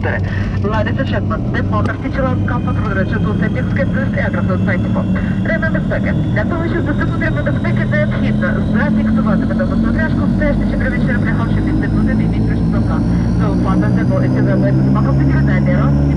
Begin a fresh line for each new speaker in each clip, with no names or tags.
маршруту АК-24. Ladies and gentlemen, this motorcycle comes with to safety skepsis і агросоцайтіку. Ремень безпеки. Для того, щоб ремень безпеки, необхідно зафіксувати медову смотряшку, стежити, чи приміщення пряхав, щоб підстегнути ліміт ручника. So, фаза зерно і ціле собака підглядає раз, і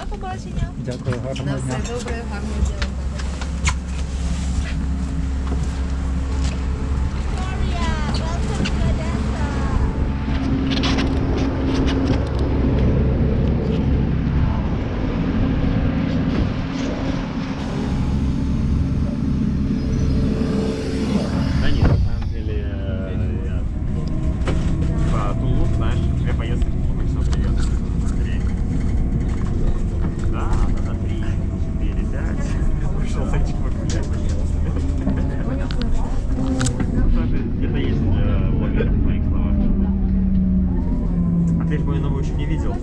До побачення. Дякую, гарного На дня. На
все
добре,
гарного дня.
еще не видел.